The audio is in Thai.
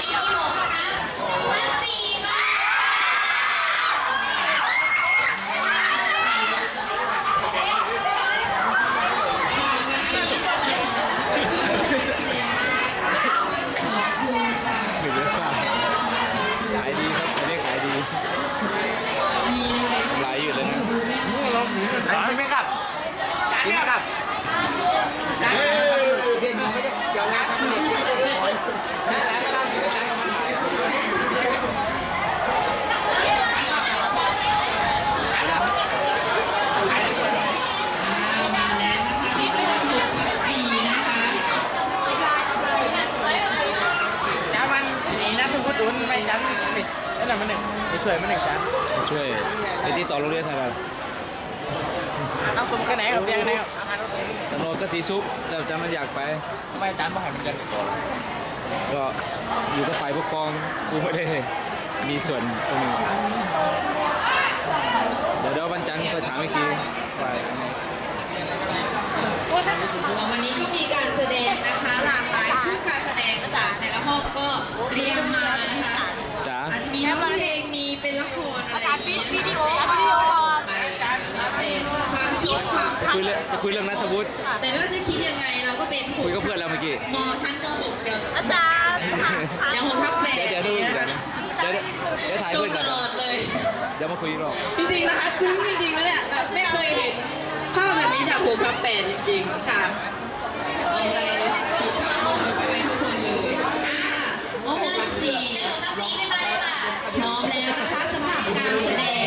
มศึกษาปีที่ 6 ทับทับสี่ค่ะ หนึ่งเดือนสามขายดีครับอันนี้ขายดี มีอะไร กำไรอยู่เลยนะ อันนี้ไม่กลับกินไม่กลับเรียนเขาไม่ได้เกี่ยวงานทำเด็ก มาแล้วนะคะนี่ก็หกทับสี่นะคะ จ้ามัน นี่นะคุณผู้ดุนไปจันปิดนั่นแหละมันหนึ่งไปช่วยมันหนึ่งจันช่วยไปที่ต่อโรงเรียนไทยเราเอาคุณกันไหนกับเพียงไหนครับถนนก็สีซุปแล้วจำมันอยากไปทำไมจันบ่ให้มันจันก็อยู่กับฝ่ายปกครองครูไม่ได้มีส่วนตรงนี้เดี๋ยวเดี๋ยววันจันทร์ก็ถามอีกทีว่ายังไงวันนี้ รอะไรอย่างนี้นะคะไปนะคะแล้วแต่ความคิดความสคุยเรื่องจะคุยเรื่องนัทวุฒิ แต่ไม่ว่าจะคิดยังไงเราก็เป็นคุยกับเพื่อนเราเมื่อกี้ มชั้นม .6 เดี๋ยวอาจารย์ยังหกทับแปดเดี๋ยวเดี๋ยวดูเนี่ยเดี๋ยวนะคะเดี๋ยวเดี๋ยวถ่ายชมเพื่อนตกันลอดเลย เดี๋ยวมาคุยอีกรอบจริงๆนะคะ ซึ้งจริงๆแล้วเนี่ยแบบไม่เคยเห็นภาพแบบนี้จากหกทับแปดจริง ๆ ค่ะ ですね。